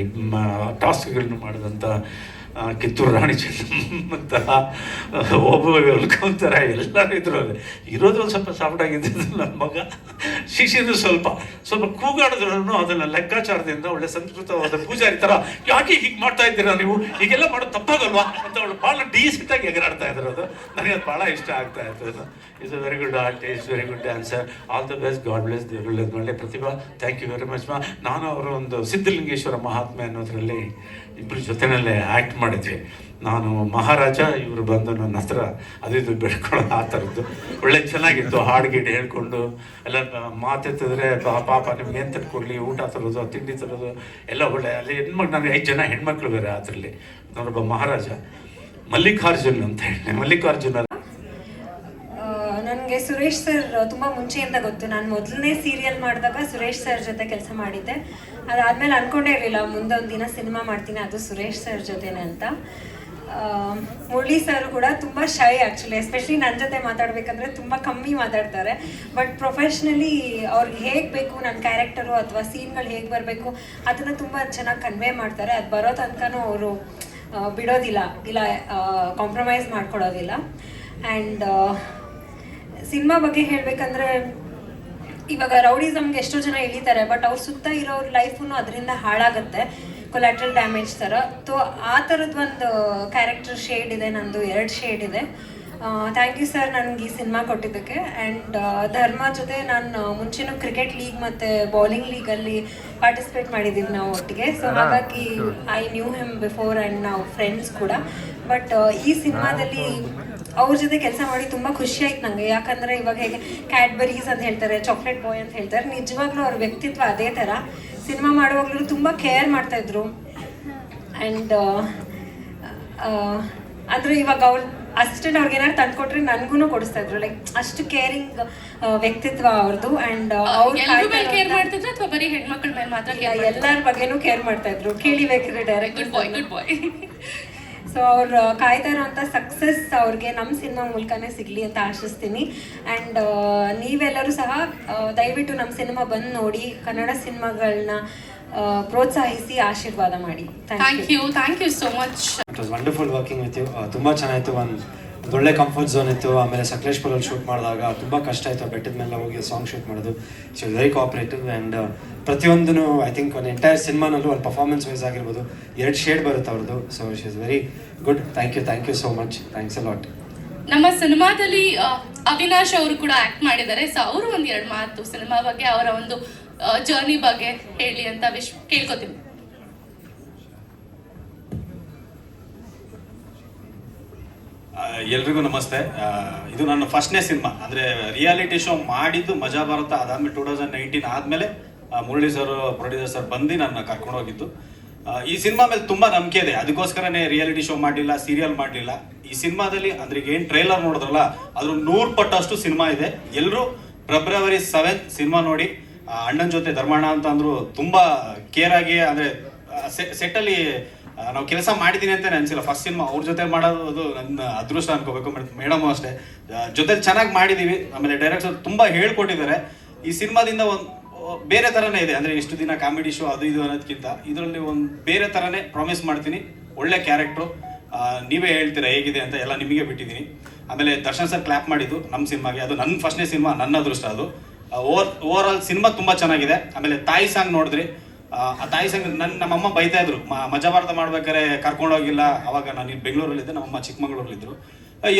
Speaker 5: ಟಾಸ್ಕ್ಗಳನ್ನು ಮಾಡಿದಂಥ ಕಿತ್ತೂರು ರಾಣಿ ಚೆನ್ನಮ್ಮಂತಹ ಒಬ್ಬ ಹೊಲ್ಕೊಂತಾರೆ ಎಲ್ಲರೂ ಇದ್ರು ಅಲ್ಲಿ ಇರೋದು ಒಂದು ಸ್ವಲ್ಪ ಸಾಫ್ಟ್ ಆಗಿದ್ದು ನನ್ನ ಮಗ. ಶಿಶಿರು ಸ್ವಲ್ಪ ಸ್ವಲ್ಪ ಕೂಗಾಡಿದ್ರು ಅದನ್ನ ಲೆಕ್ಕಾಚಾರದಿಂದ ಒಳ್ಳೆ ಸಂಸ್ಕೃತವಾದ ಪೂಜಾರಿ ಥರ ಯಾಕೆ ಹೀಗೆ ಮಾಡ್ತಾ ಇದ್ದೀರಾ ನೀವು? ಹೀಗೆಲ್ಲ ಮಾಡೋದು ತಪ್ಪಾಗಲ್ವಾ? ಅಂತ ಅವಳು ಭಾಳ ಡೀಸೆಂಟ್ ಆಗಿ ಎಗರಾಡ್ತಾ ಇದ್ರು ಅದು. ನನಗೆ ಅದು ಭಾಳ ಇಷ್ಟ ಆಗ್ತಾ ಇತ್ತು is a very good artist very good dancer all the best god bless ದೇವರುಳ್ಳ ಒಳ್ಳೆ ಪ್ರತಿಭಾ. Thank you very much ma ನಾನು ಅವರು ಒಂದು ಸಿದ್ಧಲಿಂಗೇಶ್ವರ ಮಹಾತ್ಮೆ ಅನ್ನೋದರಲ್ಲಿ ಇಬ್ಬರು ಜೊತೆಯಲ್ಲೇ ಆ್ಯಕ್ಟ್ ಮಾಡಿದ್ವಿ. ನಾನು ಮಹಾರಾಜ, ಇವರು ಬಂದು ನನ್ನ ಹತ್ರ ಅದು ಇದು ಬೆಳ್ಕೊಳ್ಳೋ ಆ ಥರದ್ದು. ಒಳ್ಳೆ ಚೆನ್ನಾಗಿತ್ತು, ಹಾಡು ಗೀಡು ಹೇಳ್ಕೊಂಡು, ಎಲ್ಲ ಮಾತೆತ್ತಿದ್ರೆ ಪಾಪ ನಿಮ್ಗೆ ಏನು ತಟ್ಕೊಡ್ಲಿ ಊಟ ತರೋದು, ತಿಂಡಿ ತರೋದು, ಎಲ್ಲ ಒಳ್ಳೆ. ಅಲ್ಲಿ ಹೆಣ್ಮಕ್ಳು, ನನಗೆ ಐದು ಜನ ಹೆಣ್ಮಕ್ಳು ಬೇರೆ ಅದರಲ್ಲಿ ನಾನೊಬ್ಬ ಮಹಾರಾಜ. ಮಲ್ಲಿಕಾರ್ಜುನ್ ಅಂತ ಹೇಳಿ, ಮಲ್ಲಿಕಾರ್ಜುನ
Speaker 6: ಸುರೇಶ್ ಸರ್, ತುಂಬ ಮುಂಚೆಯಿಂದ ಗೊತ್ತು. ನಾನು ಮೊದಲನೇ ಸೀರಿಯಲ್ ಮಾಡಿದಾಗ ಸುರೇಶ್ ಸರ್ ಜೊತೆ ಕೆಲಸ ಮಾಡಿದ್ದೆ. ಅದಾದಮೇಲೆ ಅಂದ್ಕೊಂಡೇ ಇರಲಿಲ್ಲ ಮುಂದೆ ಒಂದು ದಿನ ಸಿನಿಮಾ ಮಾಡ್ತೀನಿ, ಅದು ಸುರೇಶ್ ಸರ್ ಜೊತೆನೆ ಅಂತ. ಮುರಳಿ ಸರ್ ಕೂಡ ತುಂಬ ಶೈ ಆ್ಯಕ್ಚುಲಿ ಎಸ್ಪೆಷಲಿ ನನ್ನ ಜೊತೆ ಮಾತಾಡಬೇಕಂದ್ರೆ ತುಂಬ ಕಮ್ಮಿ ಮಾತಾಡ್ತಾರೆ. ಬಟ್ ಪ್ರೊಫೆಷ್ನಲಿ ಅವ್ರಿಗೆ ಹೇಗೆ ಬೇಕು ನನ್ನ ಕ್ಯಾರೆಕ್ಟರು ಅಥವಾ ಸೀನ್ಗಳು ಹೇಗೆ ಬರಬೇಕು, ಅದನ್ನು ತುಂಬ ಚೆನ್ನಾಗಿ ಕನ್ವೆ ಮಾಡ್ತಾರೆ. ಅದು ಬರೋ ತನಕನೂ ಅವರು ಬಿಡೋದಿಲ್ಲ, ಇಲ್ಲ ಕಾಂಪ್ರಮೈಸ್ ಮಾಡ್ಕೊಡೋದಿಲ್ಲ ಆ್ಯಂಡ್ ಸಿನಿಮಾ ಬಗ್ಗೆ ಹೇಳ್ಬೇಕಂದ್ರೆ ಇವಾಗ ರೌಡಿಸಮ್ಗೆ ಎಷ್ಟೋ ಜನ ಇಳಿತಾರೆ ಬಟ್ ಅವ್ರ ಸುತ್ತ ಇರೋರ ಲೈಫು ಅದರಿಂದ ಹಾಳಾಗುತ್ತೆ ಕೊಲ್ಯಾಟ್ರಲ್ ಡ್ಯಾಮೇಜ್ ಥರ. ಸೊ ಆ ಥರದ್ದು ಒಂದು ಕ್ಯಾರೆಕ್ಟರ್ ಶೇಡ್ ಇದೆ ನಂದು ಎರಡು ಶೇಡ್ ಇದೆ. ಥ್ಯಾಂಕ್ ಯು ಸರ್ ನನಗೆ ಈ ಸಿನಿಮಾ ಕೊಟ್ಟಿದ್ದಕ್ಕೆ. ಆ್ಯಂಡ್ ಧರ್ಮ ಜೊತೆ ನಾನು ಮುಂಚೆನೂ ಕ್ರಿಕೆಟ್ ಲೀಗ್ ಮತ್ತು ಬೌಲಿಂಗ್ ಲೀಗಲ್ಲಿ ಪಾರ್ಟಿಸಿಪೇಟ್ ಮಾಡಿದ್ದೀವಿ ನಾವು ಒಟ್ಟಿಗೆ. ಸೊ ಹಾಗಾಗಿ I knew him before and ನಾವು ಫ್ರೆಂಡ್ಸ್ ಕೂಡ. ಬಟ್ ಈ ಸಿನಿಮಾದಲ್ಲಿ ಅವ್ರ ಜೊತೆ ಕೆಲಸ ಮಾಡಿ ತುಂಬ ಖುಷಿ ಆಯ್ತು ನಂಗೆ. ಯಾಕಂದ್ರೆ ಇವಾಗ ಹೇಗೆ ಕ್ಯಾಡ್ಬರೀಸ್ ಅಂತ ಹೇಳ್ತಾರೆ ಚಾಕ್ಲೇಟ್ ಬಾಯ್ ಅಂತ ಹೇಳ್ತಾರೆ ನಿಜವಾಗ್ಲೂ ಅವ್ರ ವ್ಯಕ್ತಿತ್ವ ಅದೇ ಥರ ಸಿನಿಮಾ ಮಾಡುವಾಗಲೂ ತುಂಬ ಕೇರ್ ಮಾಡ್ತಾ ಇದ್ರು. ಆ್ಯಂಡ್ ಅಂದ್ರೆ ಇವಾಗ ಅವ್ರು ಅಸಿಸ್ಟೆಂಟ್ ಅವ್ರಿಗೆ ಏನಾದ್ರು ತಂದ್ಕೊಟ್ರೆ ನನಗೂ ಕೊಡಿಸ್ತಾ ಇದ್ರು. ಲೈಕ್ ಅಷ್ಟು ಕೇರಿಂಗ್ ವ್ಯಕ್ತಿತ್ವ ಅವ್ರದ್ದು ಆ್ಯಂಡ್ ಅವ್ರ
Speaker 1: ಕೇರ್ ಮಾಡ್ತಿದ್ರು ಅಥವಾ ಬರೀ ಹೆಣ್ಮಕ್ಳ ಮೇಲೆ ಮಾತ್ರ
Speaker 6: ಎಲ್ಲರ ಬಗ್ಗೆನೂ ಕೇರ್ ಮಾಡ್ತಾ ಇದ್ರು. ಕೇಳಿ direct
Speaker 1: good bye good bye
Speaker 6: so ಅವ್ರು ಕಾಯ್ತಾ ಇರೋಂಥ ಸಕ್ಸಸ್ ಅವ್ರಿಗೆ ನಮ್ಮ ಸಿನಿಮಾ ಮೂಲಕನೇ ಸಿಗಲಿ ಅಂತ ಆಶಿಸ್ತೀನಿ. ಆ್ಯಂಡ್ ನೀವೆಲ್ಲರೂ ಸಹ ದಯವಿಟ್ಟು ನಮ್ಮ ಸಿನಿಮಾ ಬಂದು ನೋಡಿ ಕನ್ನಡ ಸಿನಿಮಾಗಳನ್ನ ಪ್ರೋತ್ಸಾಹಿಸಿ ಆಶೀರ್ವಾದ ಮಾಡಿ. Thank you
Speaker 1: thank you so much
Speaker 2: it was wonderful working with you ತುಂಬ ಚೆನ್ನಾಗಿತ್ತು ಒಂದು ಒಂದು ಒಳ್ಳೆ ಕಂಫರ್ಟ್ ಝೋನ್ ಇತ್ತು, ಆಮೇಲೆ ಸಕಲೇಶ್ಪುರಲ್ಲಿ ಶೂಟ್ ಮಾಡಿದಾಗ ತುಂಬ ಕಷ್ಟ ಆಯಿತು ಬೆಟ್ಟದ ಮೇಲೆ ಹೋಗಿ ಸಾಂಗ್ ಶೂಟ್ ಮಾಡೋದು. ಸೊ ವೆರಿ ಕೋಆಪ್ರೇಟಿವ್ ಆ್ಯಂಡ್ ಪ್ರತಿಯೊಂದೂ ಐ ಥಿಂಕ್ ಒಂದು ಎಂಟೈರ್ ಸಿನಿಮಾನಲ್ಲೂ ಒಂದು ಪರ್ಫಾರ್ಮೆನ್ಸ್ ವೈಸ್ ಆಗಿರ್ಬೋದು. ಎರಡು ಶೇಡ್ ಬರುತ್ತೆ ಅವ್ರದ್ದು. So she is very good thank you thank you so much thanks a lot
Speaker 1: ನಮ್ಮ ಸಿನಿಮಾದಲ್ಲಿ ಅವಿನಾಶ್ ಅವರು ಕೂಡ ಆಕ್ಟ್ ಮಾಡಿದ್ದಾರೆ. ಸೊ ಅವರು ಒಂದು ಎರಡು ಮಾತು ಸಿನಿಮಾ ಬಗ್ಗೆ, ಅವರ ಒಂದು ಜರ್ನಿ ಬಗ್ಗೆ ಹೇಳಿ ಅಂತ ವಿಶ್ ಕೇಳ್ಕೊತೀನಿ.
Speaker 7: ಎಲ್ರಿಗೂ ನಮಸ್ತೆ. ಇದು ನನ್ನ ಫಸ್ಟ್ನೇ ಸಿನಿಮಾ. ಅಂದರೆ ರಿಯಾಲಿಟಿ ಶೋ ಮಾಡಿದ್ದು ಮಜಾ ಭಾರತ, ಅದಾದ್ಮೇಲೆ ಟೂ ತೌಸಂಡ್ ನೈನ್ಟೀನ್ ಆದಮೇಲೆ ಮುರಳಿ ಸರ್ ಪ್ರೊಡ್ಯೂಸರ್ ಸರ್ ಬಂದು ನನ್ನ ಕರ್ಕೊಂಡು ಹೋಗಿದ್ದು. ಈ ಸಿನಿಮಾ ಮೇಲೆ ತುಂಬ ನಂಬಿಕೆ ಇದೆ. ಅದಕ್ಕೋಸ್ಕರನೇ ರಿಯಾಲಿಟಿ ಶೋ ಮಾಡಲಿಲ್ಲ ಸೀರಿಯಲ್ ಮಾಡಲಿಲ್ಲ. ಈ ಸಿನಿಮಾದಲ್ಲಿ ಅಂದ್ರೆ ಏನು ಟ್ರೈಲರ್ ನೋಡಿದ್ರಲ್ಲ ಅದ್ರ ನೂರು ಪಟ್ಟಷ್ಟು ಸಿನಿಮಾ ಇದೆ. ಎಲ್ಲರೂ ಫೆಬ್ರವರಿ ಸೆವೆಂತ್ ಸಿನಿಮಾ ನೋಡಿ ಅಣ್ಣನ ಜೊತೆ ಧರ್ಮಣ್ಣ ಅಂತ ಅಂದ್ರು ತುಂಬ ಕೇರಾಗಿ ಅಂದರೆ ಅಂದ್ರೆ ಸೆಟ್ಟಲ್ಲಿ ನಾವು ಕೆಲಸ ಮಾಡಿದ್ದೀನಿ ಅಂತ ಅನ್ಸಿಲ್ಲ. ಫಸ್ಟ್ ಸಿನಿಮಾ ಅವ್ರ ಜೊತೆ ಮಾಡೋದು ನನ್ನ ಅದೃಷ್ಟ ಅನ್ಕೋಬೇಕು ಮೇಡಮ್ ಅಷ್ಟೇ. ಜೊತೆ ಚೆನ್ನಾಗಿ ಮಾಡಿದೀವಿ. ಆಮೇಲೆ ಡೈರೆಕ್ಟರ್ ತುಂಬಾ ಹೇಳ್ಕೊಟ್ಟಿದ್ದಾರೆ. ಈ ಸಿನಿಮಾದಿಂದ ಒಂದು ಬೇರೆ ತರನೇ ಇದೆ. ಅಂದ್ರೆ ಇಷ್ಟು ದಿನ ಕಾಮಿಡಿ ಶೋ ಅದು ಇದು ಅನ್ನೋದಕ್ಕಿಂತ ಇದರಲ್ಲಿ ಒಂದು ಬೇರೆ ತರನೇ ಪ್ರಾಮಿಸ್ ಮಾಡ್ತೀನಿ. ಒಳ್ಳೆ ಕ್ಯಾರೆಕ್ಟ್ರು ನೀವೇ ಹೇಳ್ತೀರಾ ಹೇಗಿದೆ ಅಂತ ಎಲ್ಲ ನಿಮಗೆ ಬಿಟ್ಟಿದ್ದೀನಿ ಆಮೇಲೆ ದರ್ಶನ್ ಸರ್ ಕ್ಲಾಪ್ ಮಾಡಿದ್ದು ನಮ್ಮ ಸಿನಿಮಾಗೆ. ಅದು ನನ್ನ ಫಸ್ಟ್ನೇ ಸಿನಿಮಾ ನನ್ನ ಅದೃಷ್ಟ ಅದು. ಓವರ್ ಓವರ್ ಆಲ್ ಸಿನಿಮಾ ತುಂಬಾ ಚೆನ್ನಾಗಿದೆ. ಆಮೇಲೆ ತಾಯಿ ಸಾಂಗ್ ನೋಡಿದ್ರಿ. ಆ ತಾಯಿ ಸಂಘ ನನ್ನ ನಮ್ಮಮ್ಮ ಬೈತಾ ಇದ್ರು ಮಜಾ ಭಾರತ ಮಾಡ್ಬೇಕಾರೆ ಕರ್ಕೊಂಡೋಗಿಲ್ಲ ಅವಾಗ ನಾನು ಬೆಂಗಳೂರಲ್ಲಿ ಬೆಂಗಳೂರಲ್ಲಿದ್ದೆ ನಮ್ಮಮ್ಮ ಚಿಕ್ಕಮಗಳೂರಲ್ಲಿದ್ದರು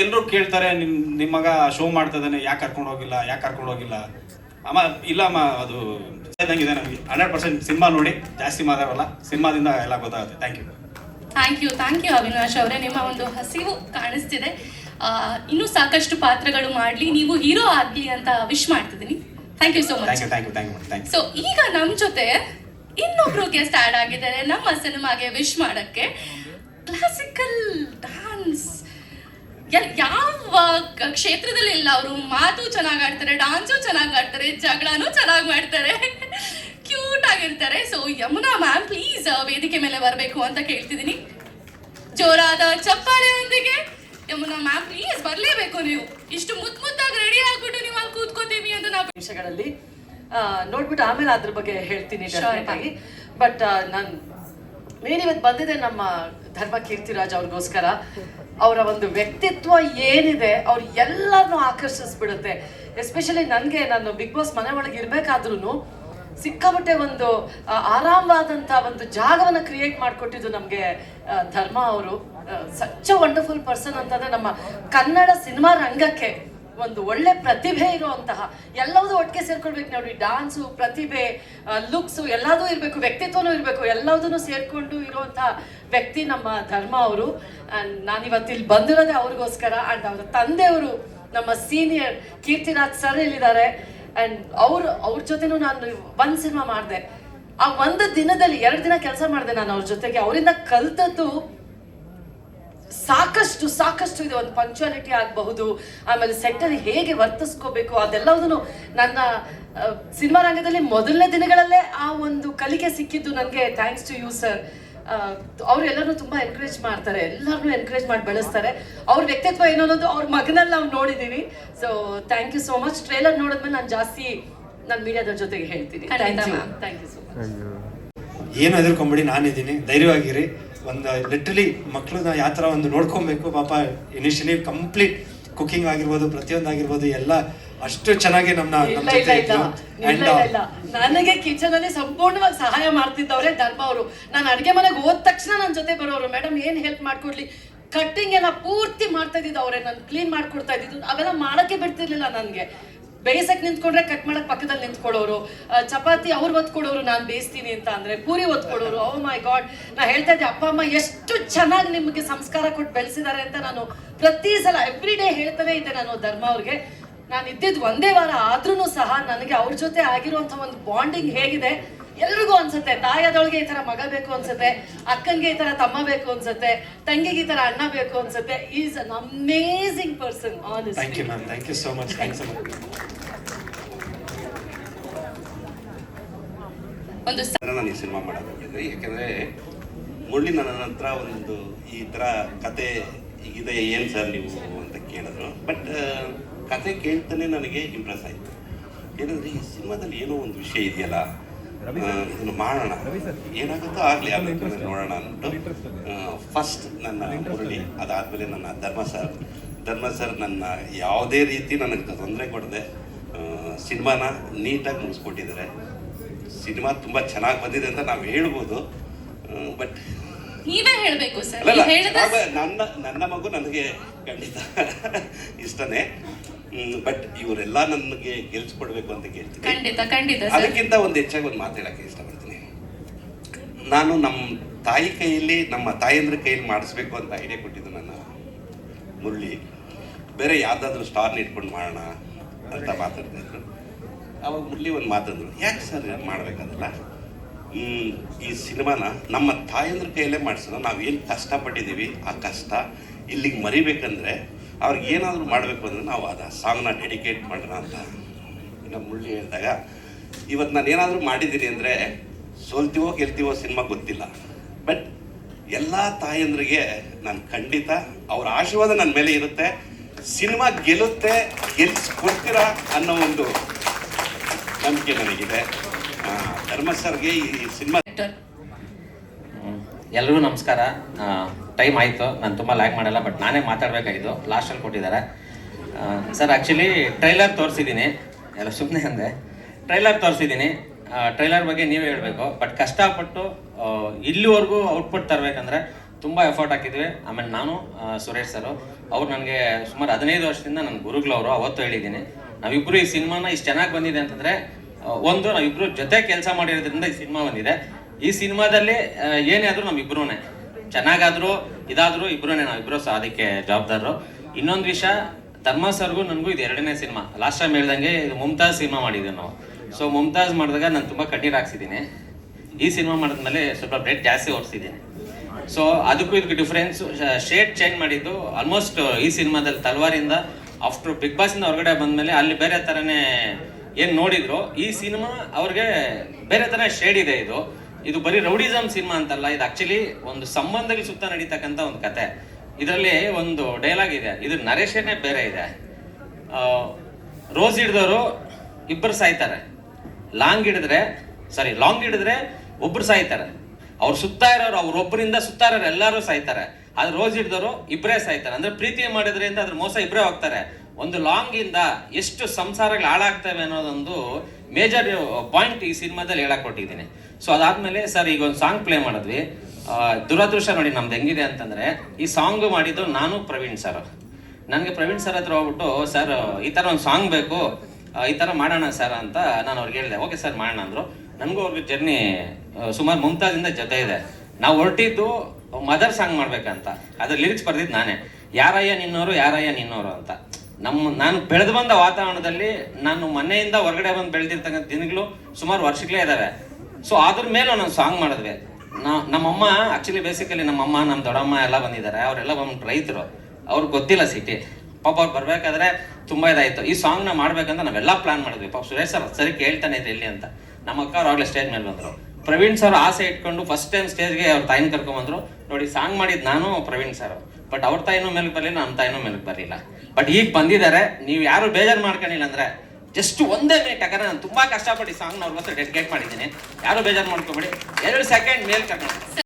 Speaker 7: ಎಲ್ಲರೂ ಕೇಳ್ತಾರೆ ನಿಮ್ ನಿಮ್ಮ ಮಗ ಶೋ ಮಾಡ್ತಾ ಇದ್ದಾನೆ ಯಾಕೆ ಕರ್ಕೊಂಡೋಗಿಲ್ಲ ಯಾಕೆ ಕರ್ಕೊಂಡೋಗಿಲ್ಲ? ಅಮ್ಮ ಇಲ್ಲ ಅಮ್ಮ ಅದು ಇದೆ ನನಗೆ. ಹಂಡ್ರೆಡ್ ಪರ್ಸೆಂಟ್ ಸಿನಿಮಾ ನೋಡಿ ಜಾಸ್ತಿ ಮಾತಾಡಲ್ಲ ಸಿನಿಮಾದಿಂದ ಎಲ್ಲ ಗೊತ್ತಾಗುತ್ತೆ. Thank you.
Speaker 1: Thank you thank you Avinash ಅವರೇ ನಿಮ್ಮ ಒಂದು ಹಸಿವು ಕಾಣಿಸ್ತಿದೆ. ಇನ್ನೂ ಸಾಕಷ್ಟು ಪಾತ್ರಗಳು ಮಾಡ್ಲಿ ನೀವು ಹೀರೋ ಆಗ್ಲಿ ಅಂತ ವಿಶ್ ಮಾಡ್ತಿದ್ದೀನಿ. Thank you so much.
Speaker 7: Thank you thank you thank you thank
Speaker 1: so ಈಗ ನಮ್ಮ ಜೊತೆ ಇನ್ನೊಬ್ರು ಗೆಸ್ಟ್ ಆಡ್ ಆಗಿದ್ದಾರೆ, ನಮ್ಮ ಸಿನಿಮಾಗೆ ವಿಶ್ ಮಾಡಕ್ಕೆ ಕ್ಲಾಸಿಕಲ್ ಡಾನ್ಸ್ ಯಾವ ಕ್ಷೇತ್ರದಲ್ಲಿ ಇಲ್ಲ ಅವರು, ಮಾತು ಚೆನ್ನಾಗಿ ಆಡ್ತಾರೆ ಡಾನ್ಸು ಚೆನ್ನಾಗಿ ಆಡ್ತಾರೆ, ಜಗಳನೂ ಚೆನ್ನಾಗಿ ಮಾಡ್ತಾರೆ ಕ್ಯೂಟ್ ಆಗಿರ್ತಾರೆ. ಸೊ ಯಮುನಾ ಮ್ಯಾಮ್ ಪ್ಲೀಸ್ ವೇದಿಕೆ ಮೇಲೆ ಬರಬೇಕು ಅಂತ ಕೇಳ್ತಿದ್ದೀನಿ. ಜೋರಾದ ಚಪ್ಪಾಳೆಯೊಂದಿಗೆ. ಯಮುನಾ ಮ್ಯಾಮ್ ಪ್ಲೀಸ್ ಬರಲೇಬೇಕು ನೀವು. ಇಷ್ಟು ಮುದ್ದು ಮುದ್ದಾಗಿ ರೆಡಿ ಆಗ್ಬಿಟ್ಟು ನೀವು ಅಲ್ಲಿ ಕೂತ್ಕೋತೀವಿ ಅಂತ ನಾವು
Speaker 8: ನಿಮಿಷಗಳಲ್ಲಿ ನೋಡ್ಬಿಟ್ಟು ಆಮೇಲೆ ಅದ್ರ ಬಗ್ಗೆ ಹೇಳ್ತೀನಿ ಬಟ್ ನಾನು ಮೇನ್ ಇವತ್ತು ಬಂದಿದೆ ನಮ್ಮ ಧರ್ಮ ಕೀರ್ತಿರಾಜ್ ಅವ್ರಿಗೋಸ್ಕರ. ಅವರ ಒಂದು ವ್ಯಕ್ತಿತ್ವ ಏನಿದೆ ಅವ್ರು ಎಲ್ಲರನ್ನೂ ಆಕರ್ಷಿಸ್ಬಿಡುತ್ತೆ. ಎಸ್ಪೆಷಲಿ ನನಗೆ ನಾನು ಬಿಗ್ ಬಾಸ್ ಮನೆ ಒಳಗೆ ಇರಬೇಕಾದ್ರೂ ಸಿಕ್ಕಾಪಟ್ಟೆ ಒಂದು ಆರಾಮವಾದಂತ ಆರಾಮವಾದಂಥ ಒಂದು ಜಾಗವನ್ನ ಕ್ರಿಯೇಟ್ ಮಾಡಿಕೊಟ್ಟಿದ್ದು ನಮಗೆ ಧರ್ಮ ಅವರು. ಸಚ್ಚ ವಂಡರ್ಫುಲ್ ಪರ್ಸನ್ ಅಂತಂದ್ರೆ ನಮ್ಮ ಕನ್ನಡ ಸಿನಿಮಾ ರಂಗಕ್ಕೆ. ಒಂದು ಒಳ್ಳೆ ಪ್ರತಿಭೆ ಇರುವಂತಹ ಎಲ್ಲವೂ ಒಟ್ಟಿಗೆ ಸೇರ್ಕೊಳ್ಬೇಕು. ನೋಡಿ ಡಾನ್ಸು ಪ್ರತಿಭೆ ಲುಕ್ಸು ಎಲ್ಲದೂ ಇರಬೇಕು, ವ್ಯಕ್ತಿತ್ವನೂ ಇರಬೇಕು ಎಲ್ಲದನ್ನು ಸೇರಿಕೊಂಡು ಇರುವಂತಹ ವ್ಯಕ್ತಿ ನಮ್ಮ ಧರ್ಮ ಅವರು. ಆ್ಯಂಡ್ ನಾನು ಇವತ್ತು ಇಲ್ಲಿ ಬಂದಿರೋದೇ ಅವ್ರಿಗೋಸ್ಕರ. ಆ್ಯಂಡ್ ಅವರ ತಂದೆಯವರು ನಮ್ಮ ಸೀನಿಯರ್ ಕೀರ್ತಿರಾಜ್ ಸರ್ ಇಲ್ಲಿದ್ದಾರೆ. ಆ್ಯಂಡ್ ಅವ್ರು, ಅವ್ರ ಜೊತೆನೂ ನಾನು ಒಂದು ಸಿನಿಮಾ ಮಾಡಿದೆ. ಆ ಒಂದು ದಿನದಲ್ಲಿ, ಎರಡು ದಿನ ಕೆಲಸ ಮಾಡಿದೆ ನಾನು ಅವ್ರ ಜೊತೆಗೆ. ಅವರಿಂದ ಕಲ್ತದ್ದು ಸಾಕಷ್ಟು ಸಾಕಷ್ಟು ಇದೆ. ಒಂದು ಪಂಕ್ಚುಯಾಲಿಟಿ ಆಗಬಹುದು ಆಮೇಲೆ ಸೆಟ್ಟಲ್ಲಿ ಹೇಗೆ ವರ್ತಿಸ್ಕೋಬೇಕು ಅದೆಲ್ಲದನ್ನು ನನ್ನ ಸಿನಿಮಾ ರಂಗದಲ್ಲಿ ಮೊದಲನೇ ದಿನಗಳಲ್ಲೇ ಆ ಒಂದು ಕಲಿಕೆ ಸಿಕ್ಕಿದ್ದು ನನಗೆ ಥ್ಯಾಂಕ್ಸ್ ಟು ಯು ಸರ್ ಅವ್ರು ಎಲ್ಲರೂ ತುಂಬಾ ಎನ್ಕರೇಜ್ ಮಾಡ್ತಾರೆ. ಎಲ್ಲರನ್ನೂ ಎನ್ಕರೇಜ್ ಮಾಡಿ ಬೆಳೆಸ್ತಾರೆ. ಅವ್ರ ವ್ಯಕ್ತಿತ್ವ ಏನು ಅನ್ನೋದು ಅವ್ರ ಮಗನಲ್ಲಿ ನಾವು ನೋಡಿದ್ದೀವಿ so thank you so much trailer ನೋಡಿದ್ಮೇಲೆ ನಾನು ಜಾಸ್ತಿ ನಾನು ಮೀಡಿಯಾದ ಜೊತೆಗೆ ಹೇಳ್ತೀನಿ. ಥ್ಯಾಂಕ್ ಯು ಸೊ ಮಚ್
Speaker 2: ಏನು ಹೆದರ್ಕೊಂಬಿಡಿ ನಾನಿದ್ದೀನಿ. ಧೈರ್ಯವಾಗಿರಿ. ಒಂದು ಲಿಟ್ರಲಿ ಮಕ್ಕಳನ್ನ ಯಾವ ಥರ ಒಂದು ನೋಡ್ಕೊಬೇಕು ಪಾಪ ಇನಿಷಿಯಲಿ ಕಂಪ್ಲೀಟ್ ಕುಕಿಂಗ್ ಆಗಿರ್ಬೋದು ಪ್ರತಿಯೊಂದು ಆಗಿರ್ಬೋದು ಎಲ್ಲ ಅಷ್ಟು ಚೆನ್ನಾಗಿ ನಮ್ಮ
Speaker 8: ನನಗೆ ಕಿಚನ್ ಅಲ್ಲಿ ಸಂಪೂರ್ಣವಾಗಿ ಸಹಾಯ ಮಾಡ್ತಿದ್ದವ್ರೆ ಧರ್ಮ ಅವರು. ನಾನು ಅಡುಗೆ ಮನೆಗೆ ಹೋದ ತಕ್ಷಣ ನನ್ನ ಜೊತೆ ಬರೋರು. ಮೇಡಮ್ ಏನ್ ಹೆಲ್ಪ್ ಮಾಡ್ಕೊಡ್ಲಿ? ಕಟ್ಟಿಂಗ್ ಎಲ್ಲ ಪೂರ್ತಿ ಮಾಡ್ತಾ ಇದ್ದಿದ್ದು ಅವ್ರೆ. ನಾನು ಕ್ಲೀನ್ ಮಾಡ್ಕೊಡ್ತಾ ಇದ್ದಿದ್ದು. ಅವೆಲ್ಲ ಮಾಡೋಕ್ಕೆ ಬಿಡ್ತಿರ್ಲಿಲ್ಲ ನನಗೆ. ಬೇಯಿಸಕ್ ನಿಂತ್ಕೊಂಡ್ರೆ ಕಟ್ ಮಾಡಕ್ ಪಕ್ಕದಲ್ಲಿ ನಿಂತ್ಕೊಳ್ಳೋರು ಚಪಾತಿ ಅವ್ರು ಒತ್ಕೊಡೋರು ನಾನು ಬೇಯಿಸ್ತೀನಿ ಅಂತ ಅಂದ್ರೆ ಪೂರಿ ಒತ್ಕೊಡೋರು ಓ ಮೈ ಗಾಡ್ ನಾ ಹೇಳ್ತಾ ಇದ್ದೆ, ಅಪ್ಪ, ಅಮ್ಮ, ಎಷ್ಟು ಚೆನ್ನಾಗಿ ನಿಮಗೆ ಸಂಸ್ಕಾರ ಕೊಟ್ಟು ಬೆಳೆಸಿದ್ದಾರೆ ಅಂತ ನಾನು ಪ್ರತಿ ಸಲ ಎವ್ರಿ ಡೇ ಹೇಳ್ತಾನೆ ಇದ್ದೆ ನಾನು ಧರ್ಮ ಅವ್ರಿಗೆ. ನಾನು ಇದ್ದಿದ್ದು ಒಂದೇ ವಾರ ಆದ್ರೂ ಸಹ ನನಗೆ ಅವ್ರ ಜೊತೆ ಆಗಿರುವಂತ ಒಂದು ಬಾಂಡಿಂಗ್ ಹೇಗಿದೆ. ಎಲ್ರಿಗೂ ಅನ್ಸುತ್ತೆ ತಾಯದೊಳಗೆ ಈ ತರ ಮಗ ಬೇಕು ಅನ್ಸುತ್ತೆ ಅಕ್ಕಂಗೆ ಈ ತರ ತಮ್ಮ ಬೇಕು ಅನ್ಸುತ್ತೆ ತಂಗಿಗೆ ಈ ತರ ಅಣ್ಣ ಬೇಕು ಅನ್ಸುತ್ತೆ is an amazing person
Speaker 2: thank you ma'am thank you so much thanks
Speaker 1: ಒಂದು ಸರ
Speaker 9: ನಾನು ಈ ಸಿನಿಮಾ ಮಾಡೋದು ಯಾಕೆಂದರೆ ಮುಳ್ಳಿ ನನ್ನ ಹತ್ರ ಒಂದು ಈ ಥರ ಕತೆ ಇದೆ ಏನು ಸರ್ ನೀವು ಅಂತ ಕೇಳಿದ್ರು. ಬಟ್ ಕತೆ ಕೇಳ್ತಾನೆ ನನಗೆ ಇಂಪ್ರೆಸ್ ಆಯಿತು. ಏನಂದರೆ ಈ ಸಿನಿಮಾದಲ್ಲಿ ಏನೋ ಒಂದು ವಿಷಯ ಇದೆಯಲ್ಲ ಇದನ್ನು ಮಾಡೋಣ. ಏನಾಗುತ್ತೋ ಆಗಲಿ ಆಮೇಲೆ ನೋಡೋಣ ಅಂದ್ಬಿಟ್ಟು ಫಸ್ಟ್ ನನ್ನ ಮುರಳಿ ಅದಾದಮೇಲೆ ನನ್ನ ಧರ್ಮ ಸರ್. ಧರ್ಮ ಸರ್ ನನ್ನ ಯಾವುದೇ ರೀತಿ ನನಗೆ ತೊಂದರೆ ಕೊಡದೆ ಸಿನಿಮಾನ ನೀಟಾಗಿ ಮುಗಿಸ್ಕೊಟ್ಟಿದ್ದಾರೆ. ಸಿನಿಮಾ ತುಂಬ ಚೆನ್ನಾಗಿ ಬಂದಿದೆ ಅಂತ ನಾವು ಹೇಳ್ಬೋದು. ಬಟ್
Speaker 1: ನೀವೇ ಹೇಳಬೇಕು ಸರ್. ನೀವು ಹೇಳಿದ್ರೆ
Speaker 9: ನನ್ನ ನನ್ನ ಮಗು ನನಗೆ ಖಂಡಿತ ಇಷ್ಟನೇ. ಬಟ್ ಇವರೆಲ್ಲ ನನಗೆ ಗೆಲ್ಸ್ಕೊಡ್ಬೇಕು ಅಂತ ಕೇಳ್ತೀನಿ
Speaker 1: ಖಂಡಿತ ಖಂಡಿತ ಸರ್.
Speaker 9: ಅದಕ್ಕಿಂತ ಒಂದು ಹೆಚ್ಚಾಗಿ ಒಂದು ಮಾತಾಡಕ್ಕೆ ಇಷ್ಟಪಡ್ತೀನಿ. ನಾನು ನಮ್ಮ ತಾಯಿ ಕೈಯಲ್ಲಿ ನಮ್ಮ ತಾಯಂದ್ರ ಕೈಯಲ್ಲಿ ಮಾಡಿಸ್ಬೇಕು ಅಂತ ಐಡಿಯಾ ಕೊಟ್ಟಿದ್ದು ನನ್ನ ಮುರಳಿ. ಬೇರೆ ಯಾವ್ದಾದ್ರು ಸ್ಟಾರ್ನ ಇಟ್ಕೊಂಡು ಮಾಡೋಣ ಅಂತ ಮಾತಾಡ್ತಾ ಇದ್ರು. ಅವಾಗ ಮುರಳಿ ಒಂದು ಮಾತಂದ್ರು ಯಾಕೆ ಸರ್ ಮಾಡಬೇಕಾದಲ್ಲ? ಈ ಸಿನಿಮಾನ ನಮ್ಮ ತಾಯಂದ್ರ ಕೈಯಲ್ಲೇ ಮಾಡಿಸೋಣ. ನಾವೇನು ಕಷ್ಟಪಟ್ಟಿದ್ದೀವಿ ಆ ಕಷ್ಟ ಇಲ್ಲಿಗೆ ಮರಿಬೇಕಂದ್ರೆ ಅವ್ರಿಗೆ ಏನಾದರೂ ಮಾಡಬೇಕು ಅಂದರೆ ನಾವು ಅದು ಸಾಂಗ್ನ ಡೆಡಿಕೇಟ್ ಮಾಡೋಣ ಅಂತ ನಮ್ಮ ಮುಳ್ಳಿ ಹೇಳಿದಾಗ ಇವತ್ತು ನಾನು ಏನಾದರೂ ಮಾಡಿದ್ದೀನಿ ಅಂದರೆ ಸೋಲ್ತೀವೋ ಗೆಲ್ತೀವೋ ಸಿನಿಮಾ ಗೊತ್ತಿಲ್ಲ. ಬಟ್ ಎಲ್ಲ ತಾಯಂದ್ರಿಗೆ ನಾನು ಖಂಡಿತ ಅವ್ರ ಆಶೀರ್ವಾದ ನನ್ನ ಮೇಲೆ ಇರುತ್ತೆ. ಸಿನಿಮಾ ಗೆಲ್ಲುತ್ತೆ, ಗೆಲ್ಸ್ಕೊಡ್ತೀರಾ ಅನ್ನೋ ಒಂದು ನಂಬಿಕೆ ನನಗಿದೆ. ಧರ್ಮ ಸರ್ಗೆ ಈ ಸಿನಿಮಾ
Speaker 10: ಎಲ್ರಿಗೂ ನಮಸ್ಕಾರ. ಟೈಮ್ ಆಯಿತು. ನಾನು ತುಂಬ ಲ್ಯಾಕ್ ಮಾಡಲ್ಲ ಬಟ್ ನಾನೇ ಮಾತಾಡಬೇಕಾಗಿದ್ದು. ಲಾಸ್ಟಲ್ಲಿ ಕೊಟ್ಟಿದ್ದಾರೆ. ಸರ್ ಆ್ಯಕ್ಚುಲಿ ಟ್ರೈಲರ್ ತೋರಿಸಿದ್ದೀನಿ. ಎಲ್ಲ ಸುಮ್ಮನೆ ಅಂದೆ. ಟ್ರೈಲರ್ ತೋರಿಸಿದ್ದೀನಿ. ಟ್ರೈಲರ್ ಬಗ್ಗೆ ನೀವೇ ಹೇಳಬೇಕು. ಬಟ್ ಕಷ್ಟಪಟ್ಟು ಇಲ್ಲಿವರೆಗೂ ಔಟ್ಪುಟ್ ತರಬೇಕಂದ್ರೆ ತುಂಬ ಎಫರ್ಟ್ ಹಾಕಿದ್ವಿ. ಆಮೇಲೆ ನಾನು ಸುರೇಶ್ ಸರು ಅವ್ರು ನನಗೆ ಸುಮಾರು ಹದಿನೈದು ವರ್ಷದಿಂದ ನನ್ನ ಗುರುಗಳವರು ಅವತ್ತು ಹೇಳಿದ್ದೀನಿ. ನಾವಿಬ್ಬರು ಈ ಸಿನಿಮಾನ ಇಷ್ಟು ಚೆನ್ನಾಗಿ ಬಂದಿದೆ ಅಂತಂದರೆ ಒಂದು ನಾವಿಬ್ಬರು ಜೊತೆ ಕೆಲಸ ಮಾಡಿರೋದ್ರಿಂದ ಈ ಸಿನಿಮಾ ಬಂದಿದೆ. ಈ ಸಿನಿಮಾದಲ್ಲಿ ಏನೇ ಆದ್ರೂ ನಮ್ಮಿಬ್ರು ಚೆನ್ನಾಗಾದ್ರು, ಇದಾದ್ರೂ ಇಬ್ರುನೇ ನಾವಿಬ್ರು ಅದಕ್ಕೆ ಜವಾಬ್ದಾರರು. ಇನ್ನೊಂದು ವಿಷಯ, ಧರ್ಮ ಸರ್ಗೂ ನನಗೂ ಇದು ಎರಡನೇ ಸಿನಿಮಾ. ಲಾಸ್ಟ್ ಟೈಮ್ ಹೇಳ್ದಂಗೆ ಇದು ಮುಮ್ತಾಜ್ ಸಿನಿಮಾ ಮಾಡಿದ್ವಿ ನಾವು. ಸೊ ಮುಮ್ತಾಜ್ ಮಾಡಿದಾಗ ನಾನು ತುಂಬ ಕಣ್ಣೀರು ಹಾಕ್ಸಿದ್ದೀನಿ. ಈ ಸಿನಿಮಾ ಮಾಡಿದ್ಮೇಲೆ ಸ್ವಲ್ಪ ಬ್ಲಡ್ ಜಾಸ್ತಿ ಓಡಿಸಿದ್ದೀನಿ ಸೊ ಅದಕ್ಕೂ ಇದಕ್ಕೆ ಡಿಫ್ರೆನ್ಸ್ ಶೇಡ್ ಚೇಂಜ್ ಮಾಡಿದ್ದು ಆಲ್ಮೋಸ್ಟ್ ಈ ಸಿನಿಮಾದಲ್ಲಿ ತಲ್ವಾರಿಂದ ಆಫ್ಟರ್ ಬಿಗ್ ಬಾಸಿಂದ ಹೊರಗಡೆ ಬಂದಮೇಲೆ ಅಲ್ಲಿ ಬೇರೆ ತರನೇ ಏನು ನೋಡಿದ್ರು, ಈ ಸಿನಿಮಾ ಅವ್ರಿಗೆ ಬೇರೆ ಥರ ಶೇಡ್ ಇದೆ ಇದು. ಇದು ಬರೀ ರೌಡಿಸಮ್ ಸಿನಿಮಾ ಅಂತಲ್ಲ, ಇದು ಆಕ್ಚುಲಿ ಒಂದು ಸಂಬಂಧಗಳ ಸುತ್ತ ನಡೀತಕ್ಕಂಥ ಒಂದು ಕತೆ. ಇದರಲ್ಲಿ ಒಂದು ಡೈಲಾಗ್ ಇದೆ. ಇದು ನರೇಶನೇ ಬೇರೆ ಇದೆ. ರೋಸ್ ಹಿಡಿದವರು ಇಬ್ಬರು ಸಾಯ್ತಾರೆ. ಲಾಂಗ್ ಹಿಡಿದ್ರೆ ಸಾರಿ ಲಾಂಗ್ ಹಿಡಿದ್ರೆ ಒಬ್ರು ಸಾಯ್ತಾರೆ. ಅವ್ರು ಸುತ್ತಾ ಇರೋರು ಅವ್ರೊಬ್ಬರಿಂದ ಸುತ್ತಾ ಇರೋರು ಎಲ್ಲರೂ ಸಾಯ್ತಾರೆ. ಆದ್ರೆ ರೋಸ್ ಹಿಡಿದವರು ಇಬ್ಬರೇ ಸಾಯ್ತಾರೆ. ಅಂದ್ರೆ ಪ್ರೀತಿ ಮಾಡಿದ್ರಿಂದ ಅದ್ರ ಮೋಸ ಇಬ್ಬರೇ ಹೋಗ್ತಾರೆ. ಒಂದು ಲಾಂಗ್ ಇಂದ ಎಷ್ಟು ಸಂಸಾರಗಳು ಹಾಳಾಗ್ತವೆ ಅನ್ನೋದೊಂದು ಮೇಜರ್ ಪಾಯಿಂಟ್ ಈ ಸಿನಿಮಾದಲ್ಲಿ ಹೇಳಕ್ ಕೊಟ್ಟಿದ್ದೀನಿ ಸೊ ಅದಾದ್ಮೇಲೆ ಸರ್, ಈಗ ಒಂದು ಸಾಂಗ್ ಪ್ಲೇ ಮಾಡಿದ್ವಿ. ದುರದೃಶ್ಯ ನೋಡಿ ನಮ್ದು ಹೆಂಗಿದೆ ಅಂತಂದ್ರೆ, ಈ ಸಾಂಗ್ ಮಾಡಿದ್ದು ನಾನು ಪ್ರವೀಣ್ ಸರ್ ನನಗೆ ಪ್ರವೀಣ್ ಸರ್ ಹತ್ರ ಹೋಗ್ಬಿಟ್ಟು ಸರ್ ಈ ಥರ ಒಂದು ಸಾಂಗ್ ಬೇಕು. ಈ ಥರ ಮಾಡೋಣ ಸರ್ ಅಂತ ನಾನು ಅವ್ರಿಗೆ ಹೇಳಿದೆ. ಓಕೆ ಸರ್ ಮಾಡೋಣ ಅಂದರು. ನನಗೂ ಅವ್ರಿಗೆ ಜರ್ನಿ ಸುಮಾರು ಮುಮ್ತಾಜಿಂದ ಜೊತೆ ಇದೆ. ನಾವು ಹೊರಟಿದ್ದು ಮದರ್ ಸಾಂಗ್ ಮಾಡ್ಬೇಕಂತ. ಅದ್ರ ಲಿರಿಕ್ಸ್ ಬರ್ದಿದ್ದು ನಾನೇ. ಯಾರಯ್ಯ ನಿನ್ನೋರು ಯಾರಯ್ಯ ನಿನ್ನೋರು ಅಂತ. ನಮ್ಮ, ನಾನು ಬೆಳೆದು ಬಂದ ವಾತಾವರಣದಲ್ಲಿ ನಾನು ಮನೆಯಿಂದ ಹೊರಗಡೆ ಬಂದು ಬೆಳೆದಿರ್ತಕ್ಕಂಥ ದಿನಗಳು ಸುಮಾರು ವರ್ಷಗಳೇ ಇದ್ದಾವೆ ಸೊ ಅದ್ರ ಮೇಲೆ ನಾನು ಸಾಂಗ್ ಮಾಡಿದ್ವಿ. ನಾ, ನಮ್ಮಮ್ಮ ಆಕ್ಚುಲಿ ಬೇಸಿಕಲಿ ನಮ್ಮಮ್ಮ, ನಮ್ಮ ದೊಡ್ಡಮ್ಮ ಎಲ್ಲ ಬಂದಿದ್ದಾರೆ. ಅವರೆಲ್ಲ ಬಂದು ರೈತರು. ಅವ್ರಿಗೆ ಗೊತ್ತಿಲ್ಲ ಸಿಟಿ ಪಾಪ ಅವ್ರು ಬರಬೇಕಾದ್ರೆ ತುಂಬ ಇದಾಯ್ತು. ಈ ಸಾಂಗ್ನ ಮಾಡ್ಬೇಕಂತ ನಾವೆಲ್ಲ ಪ್ಲಾನ್ ಮಾಡಿದ್ವಿ. ಪಾಪ ಸುರೇಶ್ ಸರ್ ಸರಿ ಕೇಳ್ತಾನೆ ಇದೆ ಇಲ್ಲಿ ಅಂತ. ನಮ್ಮ ಅಕ್ಕ ಅವ್ರು ಆಗ್ಲೇ ಸ್ಟೇಜ್ ಮೇಲೆ ಬಂದ್ರು. ಪ್ರವೀಣ್ ಸರ್ ಆಸೆ ಇಟ್ಕೊಂಡು ಫಸ್ಟ್ ಟೈಮ್ ಸ್ಟೇಜ್ಗೆ ಅವ್ರ ತಾಯಿನ ಕರ್ಕೊಂಡ್ ಬಂದ್ರು. ನೋಡಿ ಸಾಂಗ್ ಮಾಡಿದ್ ನಾನು ಪ್ರವೀಣ್ ಸರ್. ಬಟ್ ಅವ್ರ ತಾಯಿನೂ ಮೇಲೆ ಬರಲಿಲ್ಲ, ನಮ್ಮ ತಾಯಿನೂ ಮೇಲೆ ಬರಲಿಲ್ಲ. ಬಟ್ ಈಗ ಬಂದಿದ್ದಾರೆ, ನೀವು ಯಾರು ಬೇಜಾರು ಮಾಡ್ಕೊಂಡಿಲ್ಲ ಅಂದ್ರೆ ಜಸ್ಟ್ ಒಂದೇ ಮಿನಿಟ್ ಯಾಕಂದ್ರೆ ನಾನು ತುಂಬಾ ಕಷ್ಟಪಟ್ಟು ಸಾಂಗ್ ಅವ್ರಿಗೋಸ್ಕರ ಡೆಡಿಕೇಟ್ ಮಾಡಿದ್ದೀನಿ. ಯಾರು ಬೇಜಾರು ಮಾಡ್ಕೋಬೇಡಿ? ಎರಡು ಸೆಕೆಂಡ್ ಮೇಲ್ ಕರ್ಕೊಂಡು.